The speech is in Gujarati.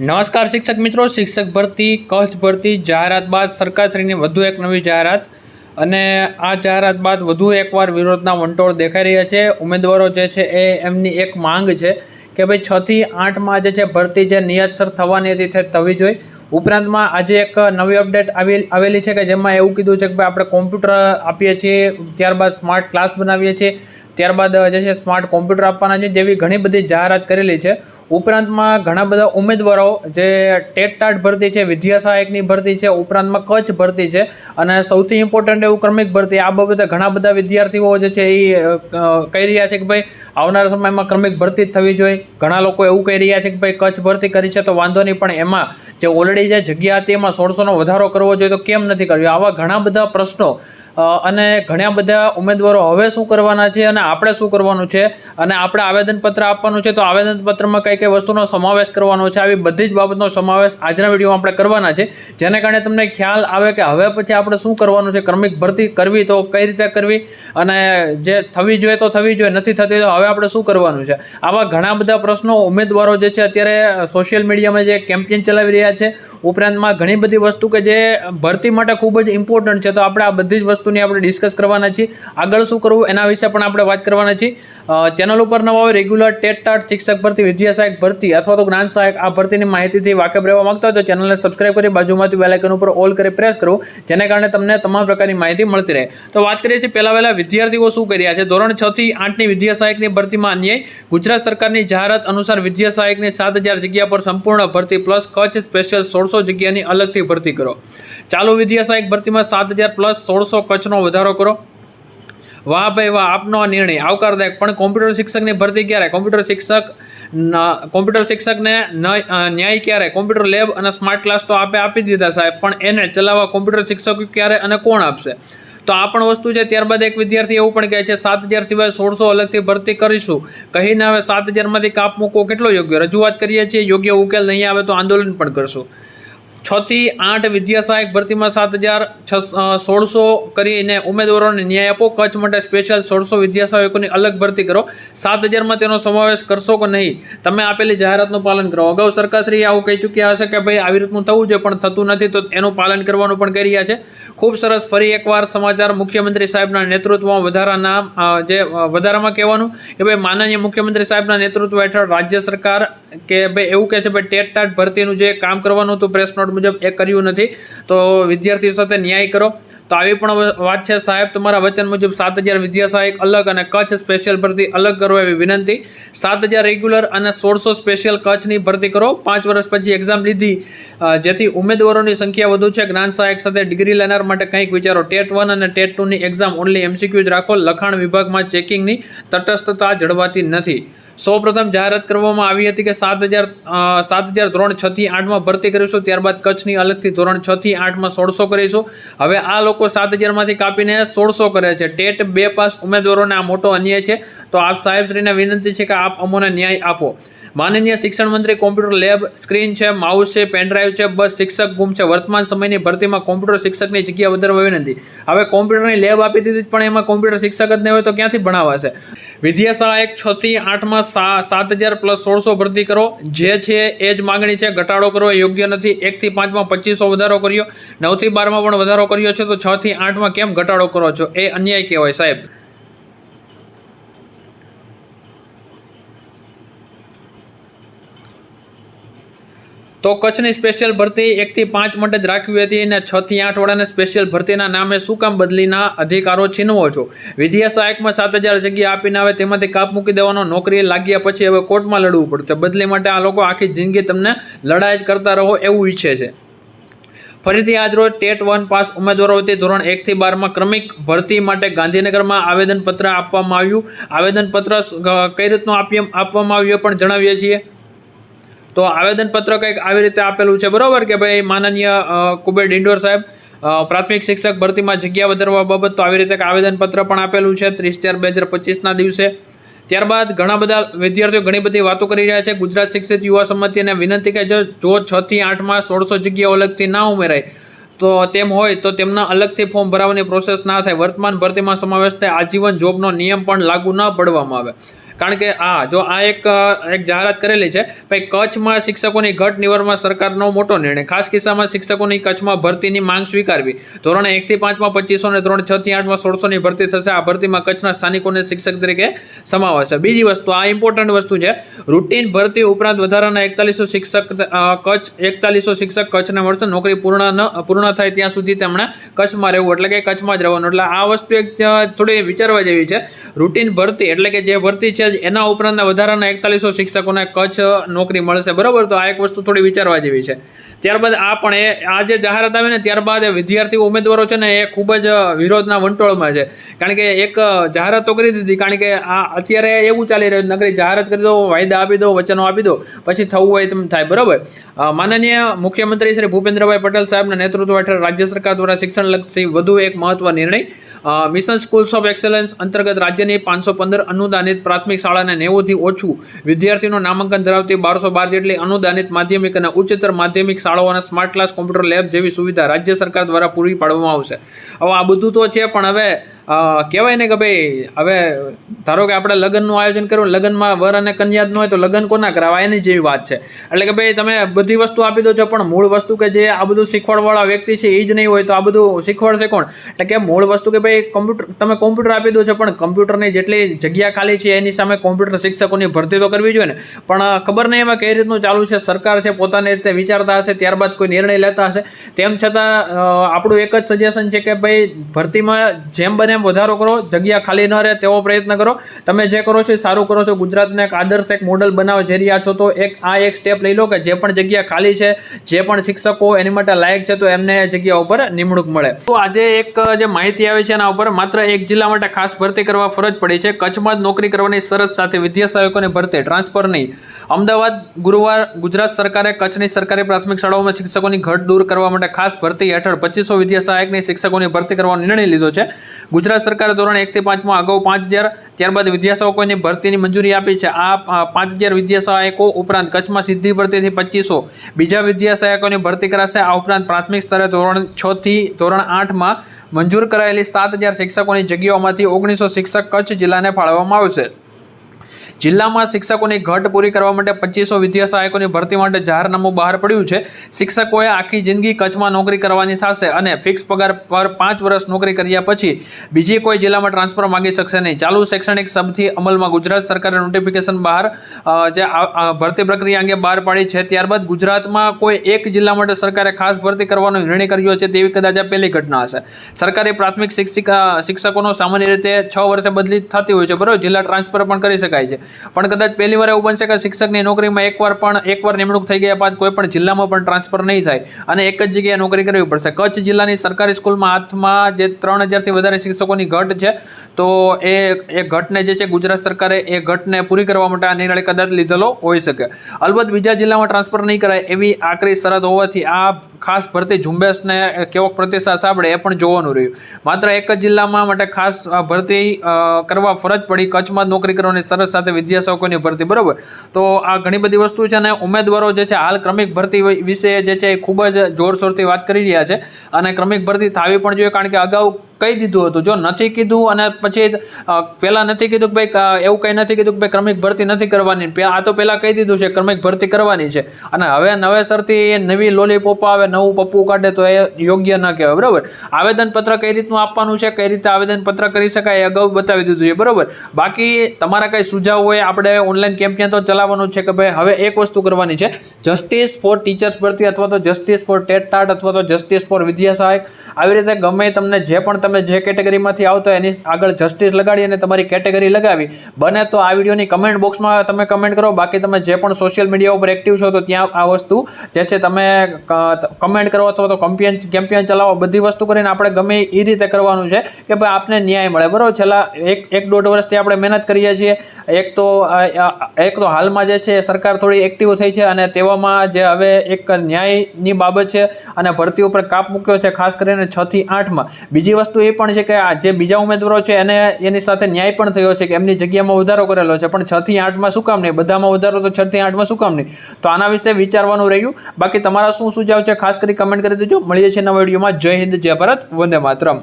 નમસ્કાર શિક્ષક મિત્રો, શિક્ષક ભરતી, કચ્છ ભરતી, જાહેરાત બાદ સરકારશ્રીની વધુ એક નવી જાહેરાત. અને આ જાહેરાત બાદ વધુ એકવાર વિરોધના વંટોળ દેખાઈ રહ્યા છે. ઉમેદવારો જે છે એ એમની એક માંગ છે કે ભાઈ છથી આઠમાં જે છે ભરતી જે નિયતસર થવાની હતી તે થવી જોઈએ. ઉપરાંતમાં આજે એક નવી અપડેટ આવી આવેલી છે કે જેમાં એવું કીધું છે કે ભાઈ આપણે કોમ્પ્યુટર આપીએ છીએ, ત્યારબાદ સ્માર્ટ ક્લાસ બનાવીએ છીએ. ત્યારબાદ જે છે સ્માર્ટ કોમ્પ્યુટર આપવાના છે, જેવી ઘણી બધી જાહેરાત કરેલી છે. ઉપરાંતમાં ઘણા બધા ઉમેદવારો, જે ટેટ ટાટ ભરતી છે, વિદ્યા સહાયકની ભરતી છે, ઉપરાંતમાં કચ્છ ભરતી છે, અને સૌથી ઇમ્પોર્ટન્ટ એવું ક્રમિક ભરતી, આ બાબતે ઘણા બધા વિદ્યાર્થીઓ જે છે એ કહી રહ્યા છે કે ભાઈ, આવનારા સમયમાં ક્રમિક ભરતી જ થવી જોઈએ. ઘણા લોકો એવું કહી રહ્યા છે કે ભાઈ, કચ્છ ભરતી કરી છે, તો વાંધો નહીં, પણ એમાં જે ઓલરેડી જે જગ્યા હતી, એમાં સોળસોનો વધારો કરવો જોઈએ, તો કેમ નથી કર્યો? આવા ઘણા બધા પ્રશ્નો અને ઘણા બધા ઉમેદવારો હવે શું કરવાના છે અને આપણે શું કરવાનું છે? અને આપણે આવેદનપત્ર આપવાનું છે તો આવેદનપત્રમાં કઈ કઈ વસ્તુનો સમાવેશ કરવાનો છે? આવી બધી જ બાબતનો સમાવેશ આજના વિડીયોમાં આપણે કરવાના છે. જેને કારણે તમને ખ્યાલ આવે કે હવે પછી આપણે શું કરવાનું છે? ક્રમિક ભરતી કરવી તો કઈ રીતે કરવી? અને જે થવી જોઈએ તો થવી જોઈએ, નથી થતી તો હવે આપણે શું કરવાનું છે? આવા ઘણા બધા પ્રશ્નો ઉમેદવારો જે છે અત્યારે સોશિયલ મીડિયામાં જે કેમ્પેન ચલાવી રહ્યા છે, ઉપરાંતમાં ઘણી બધી વસ્તુ કે જે ભરતી માટે ખૂબ જ ઇમ્પોર્ટન્ટ છે, તો આપણે આ બધી જ વસ્તુની આપણે ડિસ્કસ કરવાના છીએ. આગળ શું કરવું, એના વિશે પણ આપણે વાત કરવાના છીએ. ચેનલ ઉપર નવા હોય રેગ્યુલર ટેટ ટાટ, શિક્ષક ભરતી, વિદ્યા સહાયક ભરતી અથવા તો જ્ઞાન સહાયક, આ ભરતીની માહિતીથી વાકેફ રહેવા માગતા હોય તો ચેનલને સબસ્ક્રાઇબ કરી બાજુમાંથી બેલાઇકન ઉપર ઓલ કરી પ્રેસ કરો, જેને કારણે તમને તમામ પ્રકારની માહિતી મળતી રહે. તો વાત કરીએ છીએ પહેલાં વહેલા વિદ્યાર્થીઓ શું કરી રહ્યા છે? ધોરણ છ થી આઠની વિદ્યા સહાયકની ભરતીમાં અન્યાય. ગુજરાત સરકારની જાહેરાત અનુસાર વિદ્યા સહાયકની સાત હજાર જગ્યા પર સંપૂર્ણ ભરતી પ્લસ કચ્છ સ્પેશિયલ સોળસો જગ્યાની અલગથી ભરતી કરો. ચાલુ વિદ્યા સહાયક ભરતીમાં સાત હજાર પ્લસ સોળસો કચ્છનો વધારો કરો. વાહ ભાઈ વાહ, આપનો નિર્ણય આવકારદાયક. પણ કોમ્પ્યુટર શિક્ષકની ભરતી ક્યારે? કોમ્પ્યુટર શિક્ષક કોમ્પ્યુટર શિક્ષકને ન્યાય ક્યારે? કોમ્પ્યુટર લેબ અને સ્માર્ટ ક્લાસ તો આપે આપી દીધા સાહેબ, પણ એને ચલાવવા કોમ્પ્યુટર શિક્ષકો ક્યારે અને કોણ આપશે? તો આ પણ વસ્તુ છે, ત્યારબાદ એક વિદ્યાર્થી એવું પણ કહે છે, સાત હજાર સિવાય સોળસો અલગથી ભરતી કરીશું. કહીને હવે સાત હજારમાંથી કાપ મૂકવો કેટલો યોગ્ય? રજૂઆત કરીએ છીએ, યોગ્ય ઉકેલ નહીં આવે તો આંદોલન પણ કરશું. છ થી આઠ વિદ્યા સહાયક ભરતીમાં સાત હજાર સોળસો કરીને ઉમેદવારોને ન્યાય આપો. કચ્છ માટે સ્પેશિયલ સોળસો વિદ્યા સહાયકોની અલગ ભરતી કરો. સાત હજારમાં તેનો સમાવેશ કરશો કે નહીં? તમે આપેલી જાહેરાતનું પાલન કરો. અગાઉ સરકારશ્રી આવું કહી ચૂક્યા હશે કે ભાઈ, આવી રીતનું થવું જોઈએ, પણ થતું નથી, તો એનું પાલન કરવાનું પણ કરી રહ્યા છે. ખૂબ સરસ. ફરી એકવાર સમાચાર મુખ્યમંત્રી સાહેબના નેતૃત્વમાં વધારાના જે વધારામાં કહેવાનું કે ભાઈ, માનનીય મુખ્યમંત્રી સાહેબના નેતૃત્વ હેઠળ રાજ્ય સરકાર કે ભાઈ એવું કહે છે, ભાઈ, ટેટ ટાટ ભરતીનું જે કામ કરવાનું હતું પ્રેસ નોટ મુજબ એ કર્યું નથી. તો વિદ્યાર્થીઓ સાથે ન્યાય કરો. તો આવી પણ વાત છે સાહેબ, તમારા વચન મુજબ સાત હજાર વિદ્યા સહાયક અલગ અને કચ્છ સ્પેશિયલ ભરતી અલગ કરો એવી વિનંતી. સાત હજાર રેગ્યુલર અને સોળસો સ્પેશિયલ કચ્છની ભરતી કરો. પાંચ વર્ષ પછી એક્ઝામ લીધી. જેથી ઉમેદવારોની સંખ્યા વધુ છે. જ્ઞાન સહાયક સાથે ડિગ્રી લેનાર માટે કંઈક વિચારો. ટેટ વન અને ટેટ ટુની એક્ઝામ ઓનલી એમસીક્યુ જ રાખો. લખાણ વિભાગમાં ચેકિંગની તટસ્થતા જળવાતી નથી. સૌપ્રથમ જાહેરાત કરવામાં આવી હતી કે સાત હજાર સાત હજાર ધોરણ છથી આઠમાં ભરતી કરીશું, ત્યારબાદ કચ્છની અલગથી ધોરણ છથી આઠમાં સોળસો કરીશું. હવે આ લોકો સાત હજારમાંથી કાપીને સોળસો કરે છે. ટેટ, બે પાસ ઉમેદવારોને આ મોટો અન્યાય છે. તો આપ સાહેબશ્રીને વિનંતી છે કે આપ અમોને ન્યાય આપો. માનનીય શિક્ષણ મંત્રી, કોમ્પ્યુટર લેબ સ્ક્રીન છે, માઉસ છે પેનડ્રાઈવ છે, બસ શિક્ષક ગુમ છે. વર્તમાન સમયની ભરતીમાં કોમ્પ્યુટર શિક્ષકની જગ્યા વધારવા વિનંતી હવે કોમ્પ્યુટરની લેબ આપી દીધી પણ એમાં કોમ્પ્યુટર શિક્ષક જ નહીં હોય તો ક્યાંથી ભણાવાશે? વિદ્યાશાળા એક છ થી આઠમાં સાત હજાર પ્લસ સોળસો ભરતી કરો. જે છે એ જ માગણી છે, ઘટાડો કરવો યોગ્ય નથી. એકથી પાંચમાં પચીસો વધારો કર્યો. નવથી બારમાં પણ વધારો કર્યો છે, તો છથી આઠમાં કેમ ઘટાડો કરો છો? એ અન્યાય કહેવાય સાહેબ. તો કચ્છની સ્પેશિયલ ભરતી એકથી પાંચ માટે જ રાખવી હતી અને છ થી આઠ વાળાને સ્પેશિયલ ભરતીના નામે શું કામ બદલીના અધિકારો છીનવો છો? વિદ્યા સહાયકમાં સાત હજાર જગ્યા આપીને આવે તેમાંથી કાપ મૂકી દેવાનો નોકરીએ લાગ્યા પછી હવે કોર્ટમાં લડવું પડશે. બદલી માટે આ લોકો આખી જિંદગી તમને લડાઈ જ કરતા રહો એવું ઈચ્છે છે. ફરીથી આજરોજ ટેટ વન પાસ ઉમેદવારો વતી ધોરણ એકથી બારમાં ક્રમિક ભરતી માટે ગાંધીનગરમાં આવેદનપત્ર આપવામાં આવ્યું. આવેદનપત્ર કઈ રીતનું આપવામાં આવ્યું પણ જણાવીએ છીએ. તો આવેદનપત્ર કંઈક આવી રીતે આપેલું છે, બરાબર? કે ભાઈ માનનીય કુબેર ડિંડોર સાહેબ પ્રાથમિક શિક્ષક ભરતીમાં જગ્યા વધારવા બાબત તો આવી રીતે આવેદનપત્ર પણ આપેલું છે, ત્રીસ ચાર બે હજાર પચીસના દિવસે. ત્યારબાદ ઘણા બધા વિદ્યાર્થીઓ ઘણી બધી વાતો કરી રહ્યા છે. ગુજરાત શિક્ષિત યુવા સંમતિને વિનંતી કે જો છ થી આઠમાં સોળસો જગ્યાઓ અલગથી ના ઉમેરાય, તો તેમ હોય તો તેમના અલગથી ફોર્મ ભરાવાની પ્રોસેસ ના થાય. વર્તમાન ભરતીમાં સમાવેશ થાય. આજીવન જોબનો નિયમ પણ લાગુ ન પડવામાં આવે. કારણ કે આ, જો આ એક એક જાહેરાત કરેલી છે, ભાઈ કચ્છમાં શિક્ષકોની ઘટ નિવારણમાં સરકારનો મોટો નિર્ણય. ખાસ કિસ્સામાં શિક્ષકોની કચ્છમાં ભરતીની માંગ સ્વીકારવી. ધોરણ એકથી પાંચમાં પચીસો અને ધોરણ છ થી આઠમાં સોળસોની ભરતી થશે. આ ભરતીમાં કચ્છના સ્થાનિકોને શિક્ષક તરીકે સમાવશે. બીજી વસ્તુ, આ ઇમ્પોર્ટન્ટ વસ્તુ છે રૂટીન ભરતી ઉપરાંત વધારાના એકતાલીસો શિક્ષક કચ્છ, એકતાલીસો શિક્ષક કચ્છને મળશે. નોકરી પૂર્ણ ન, પૂર્ણ થાય ત્યાં સુધી તેમણે કચ્છમાં રહેવું, એટલે કે કચ્છમાં જ રહેવાનું. એટલે આ વસ્તુ એક થોડી વિચારવા જેવી છે. રૂટીન ભરતી, એટલે કે જે ભરતી છે એના ઉપરાંતના વધારાના એકતાલીસો શિક્ષકોને કચ્છ નોકરી મળશે. બરાબર? તો આ એક વસ્તુ થોડી વિચારવા જેવી છે. ત્યારબાદ આ પણ એ, આ જે જાહેરાત આવી ને, ત્યારબાદ વિદ્યાર્થી ઉમેદવારો છે ને, એ ખૂબ જ વિરોધના વંટોળમાં છે. કારણ કે એક જાહેરાત તો કરી દીધી, કારણ કે આ અત્યારે એવું ચાલી રહ્યું નગરી જાહેરાત કરી દો, વાયદા આપી દો, વચનો આપી દો, પછી થવું હોય તેમ થાય. બરાબર? માનનીય મુખ્યમંત્રી શ્રી ભૂપેન્દ્રભાઈ પટેલ સાહેબના નેતૃત્વ હેઠળ રાજ્ય સરકાર દ્વારા શિક્ષણલક્ષી વધુ એક મહત્વ નિર્ણય મિશન સ્કૂલ્સ ઓફ એક્સેલન્સ અંતર્ગત રાજ્યની પાંચસો પંદર અનુદાનિત પ્રાથમિક શાળાને નેવુંથી ઓછું વિદ્યાર્થીનું નામાંકન ધરાવતી બારસો બાર જેટલી અનુદાનિત માધ્યમિક અને ઉચ્ચતર માધ્યમિક શાળાઓના સ્માર્ટ ક્લાસ કોમ્પ્યુટર લેબ જેવી સુવિધા રાજ્ય સરકાર દ્વારા પૂરી પાડવામાં આવશે. હવે આ બધું તો છે, પણ હવે કહેવાય ને કે ભાઈ, હવે ધારો કે આપણે લગ્નનું આયોજન કર્યું, લગ્નમાં વર અને કન્યા હોય તો લગ્ન કોના કરાવવા એની જેવી વાત છે. એટલે કે ભાઈ, તમે બધી વસ્તુ આપી દો છો, પણ મૂળ વસ્તુ કે જે આ બધું શીખવાડવાળા વ્યક્તિ છે એ જ નહીં હોય તો આ બધું શીખવાડશે કોણ? એટલે કે મૂળ વસ્તુ કે ભાઈ, કમ્પ્યુટર, તમે કોમ્પ્યુટર આપી દો છો, પણ કમ્પ્યુટરની જેટલી જગ્યા ખાલી છે, એની સામે કોમ્પ્યુટર શિક્ષકોની ભરતી તો કરવી જોઈએ ને. પણ ખબર નહીં એમાં કઈ રીતનું ચાલુ છે, સરકાર છે, પોતાની રીતે વિચારતા હશે, ત્યારબાદ કોઈ નિર્ણય લેતા હશે. તેમ છતાં આપણું એક જ સજેશન છે કે ભાઈ, ભરતીમાં જેમ બને એમ વધારો કરો, જગ્યા ખાલી ન રહે તેવો પ્રયત્ન કરો. તમે જે કરો છો એ સારું કરો છો. ગુજરાતને એક આદર્શ એક મોડલ બનાવવા જઈ રહ્યા છો તો એક આ એક સ્ટેપ લઈ લો કે જે પણ જગ્યા ખાલી છે, જે પણ શિક્ષકો એની માટે લાયક છે તો એમને જગ્યા ઉપર નિમણૂક મળે. તો આજે એક જે માહિતી આવી છે એના ઉપર માત્ર એક જિલ્લા માટે ખાસ ભરતી કરવા ફરજ પડી છે. કચ્છમાં જ નોકરી કરવાની શરત સાથે વિદ્યા સહાયકોની ભરતી ટ્રાન્સફર નહીં. અમદાવાદ, ગુરુવાર, ગુજરાત સરકારે કચ્છની સરકારી પ્રાથમિક શાળાઓમાં શિક્ષકોની ઘટ દૂર કરવા માટે ખાસ ભરતી હેઠળ પચીસો વિદ્યા સહાયકની શિક્ષકોની ભરતી કરવાનો નિર્ણય લીધો છે. ગુજરાત સરકારે ધોરણ એકથી પાંચમાં અગાઉ પાંચ હજાર, ત્યારબાદ વિદ્યાસહાયકોને ભરતીની મંજૂરી આપી છે. આ પાંચ હજાર વિદ્યાસહાયકો ઉપરાંત કચ્છમાં સીધી ભરતીથી પચીસો બીજા વિદ્યાસહાયકોની ભરતી કરાશે. આ ઉપરાંત પ્રાથમિક સ્તરે ધોરણ છથી ધોરણ આઠમાં મંજૂર કરાયેલી સાત હજાર શિક્ષકોની જગ્યાઓમાંથી ઓગણીસો શિક્ષક કચ્છ જિલ્લાને ફાળવવામાં આવશે. જિલ્લામાં શિક્ષકોની ઘટ પૂરી કરવા માટે પચીસો વિદ્યા સહાયકોની ભરતી માટે જાહેરનામું બહાર પડ્યું છે. શિક્ષકોએ આખી જિંદગી કચ્છમાં નોકરી કરવાની થશે અને ફિક્સ પગાર પર પાંચ વર્ષ નોકરી કર્યા પછી બીજી કોઈ જિલ્લામાં ટ્રાન્સફર માંગી શકશે નહીં. ચાલુ શૈક્ષણિક સબથી અમલમાં ગુજરાત સરકારે નોટિફિકેશન બહાર જે ભરતી પ્રક્રિયા અંગે બહાર પાડી છે. ત્યારબાદ ગુજરાતમાં કોઈ એક જિલ્લા માટે સરકારે ખાસ ભરતી કરવાનો નિર્ણય કર્યો છે તેવી કદાચ આ પહેલી ઘટના હશે. સરકારી પ્રાથમિક શિક્ષિકા, શિક્ષકોનો સામાન્ય રીતે છ વર્ષે બદલી થતી હોય છે. બરાબર? જિલ્લા ટ્રાન્સફર પણ કરી શકાય છે. પણ કદાચ પહેલી વાર એવું બનશે કે શિક્ષકની નોકરીમાં એકવાર પણ એકવાર નિમણૂક થઈ ગયા બાદ કોઈ પણ જિલ્લામાં પણ ટ્રાન્સફર નહીં થાય અને એક જ જગ્યાએ નોકરી કરવી પડશે. કચ્છ જિલ્લાની સરકારી સ્કૂલમાં હાથમાં જે ત્રણ હજારથી વધારે શિક્ષકોની ઘટ છે, તો એ એ ઘટને જે છે ગુજરાત સરકારે એ ઘટને પૂરી કરવા માટે આ નિર્ણય કદાચ લીધેલો હોઈ શકે. અલબત્ત બીજા જિલ્લામાં ટ્રાન્સફર નહીં કરાય એવી આકરી શરત હોવાથી આ ખાસ ભરતી ઝુંબેશને કેવો પ્રતિસાદ સાંભળે એ પણ જોવાનું રહ્યું. માત્ર એક જ જિલ્લામાં માટે ખાસ ભરતી કરવા ફરજ પડી કચ્છમાં નોકરી કરવાની સરસ સાથે વિદ્યાસહાયકોની ભરતી, બરાબર? તો આ ઘણી બધી વસ્તુ છે અને ઉમેદવારો જે છે, હાલ ક્રમિક ભરતી વિશે જે છે, એ ખૂબ જ જોરશોરથી વાત કરી રહ્યા છે. અને ક્રમિક ભરતી થવી પણ જોઈએ, કારણ કે અગાઉ કહી દીધું હતું. જો નથી કીધું અને પછી પહેલાં નથી કીધું કે ભાઈ એવું કંઈ નથી કીધું કે ભાઈ ક્રમિક ભરતી નથી કરવાની. આ તો પહેલાં કહી દીધું છે, ક્રમિક ભરતી કરવાની છે. અને હવે નવેસરથી એ નવી લોલીપોપ આવે, નવું પપ્પું કાઢે તો એ યોગ્ય ન કહેવાય, બરાબર? આવેદનપત્ર કઈ રીતનું આપવાનું છે, કઈ રીતે આવેદનપત્ર કરી શકાય એ અગાઉ બતાવી દીધું છે, બરાબર? બાકી તમારા કંઈ સુઝાવ હોય, આપણે ઓનલાઈન કેમ્પેન તો ચલાવવાનું છે કે ભાઈ, હવે એક વસ્તુ કરવાની છે. જસ્ટિસ ફોર ટીચર્સ ભરતી અથવા તો જસ્ટિસ ફોર ટેટ ટાટ અથવા તો જસ્ટિસ ફોર વિદ્યા સહાયક, આવી રીતે ગમે તમને જે પણ તમે જે કેટેગરીમાંથી આવતો એની આગળ જસ્ટિસ લગાડી અને તમારી કેટેગરી લગાવી. બને તો આ વિડીયોની કમેન્ટ બોક્સમાં તમે કમેન્ટ કરો. બાકી તમે જે પણ સોશિયલ મીડિયા ઉપર એક્ટિવ છો તો ત્યાં આ વસ્તુ જે છે તમે કમેન્ટ કરો અથવા તો કમ્પિયન કેમ્પિયન ચલાવો. બધી વસ્તુ કરીને આપણે ગમે એ રીતે કરવાનું છે કે ભાઈ આપને ન્યાય મળે. બરાબર? છેલ્લા એક એક દોઢ વર્ષથી આપણે મહેનત કરીએ છીએ. એક તો એક તો હાલમાં જે છે સરકાર થોડી એક્ટિવ થઈ છે અને તેવામાં જે હવે એક ન્યાયની બાબત છે અને ભરતી ઉપર કાપ મૂક્યો છે, ખાસ કરીને છથી આઠમાં. બીજી વસ્તુ એ પણ છે કે આ જે બીજા ઉમેદવારો છે, એને એની સાથે ન્યાય પણ થયો છે કે એમની જગ્યામાં વધારો કરેલો છે. પણ છ થી આઠમાં શું કામ નહીં? બધામાં વધારો તો છ થી આઠમાં શું કામ નહીં? તો આના વિશે વિચારવાનું રહ્યું. બાકી તમારા શું સુઝાવ છે? ખાસ કરી કમેન્ટ કરી દેજો. મળીએ છીએ નવા વિડીયોમાં. જય હિન્દ, જય ભારત. વંદે માતરમ.